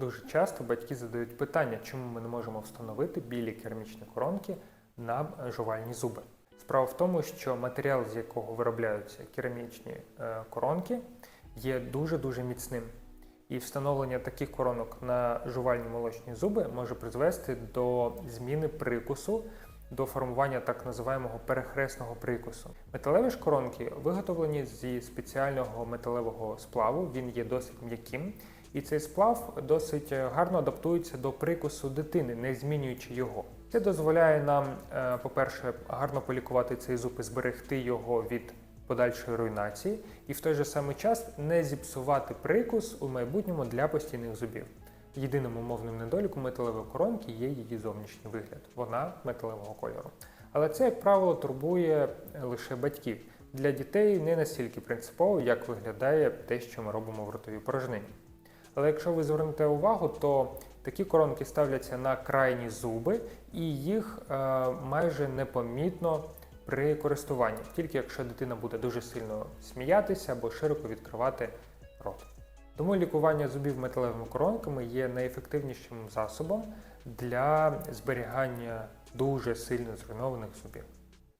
Дуже часто батьки задають питання, чому ми не можемо встановити білі керамічні коронки на е, жувальні зуби. Справа в тому, що матеріал, з якого виробляються керамічні е, коронки, є дуже-дуже міцним. І встановлення таких коронок на жувальні молочні зуби може призвести до зміни прикусу, до формування так називаємого перехресного прикусу. Металеві ж коронки виготовлені зі спеціального металевого сплаву. Він є досить м'яким, і цей сплав досить е, гарно адаптується до прикусу дитини, не змінюючи його. Це дозволяє нам, е, по-перше, гарно полікувати цей зуб і зберегти його від подальшої руйнації, і в той же самий час не зіпсувати прикус у майбутньому для постійних зубів. Єдиним умовним недоліком металевої коронки є її зовнішній вигляд. Вона металевого кольору. Але це, як правило, турбує лише батьків. Для дітей не настільки принципово, як виглядає те, що ми робимо в ротовій порожнині. Але якщо ви звернете увагу, то такі коронки ставляться на крайні зуби, і їх е, майже непомітно при користуванні, тільки якщо дитина буде дуже сильно сміятися або широко відкривати рот. Тому лікування зубів металевими коронками є найефективнішим засобом для зберігання дуже сильно зруйнованих зубів.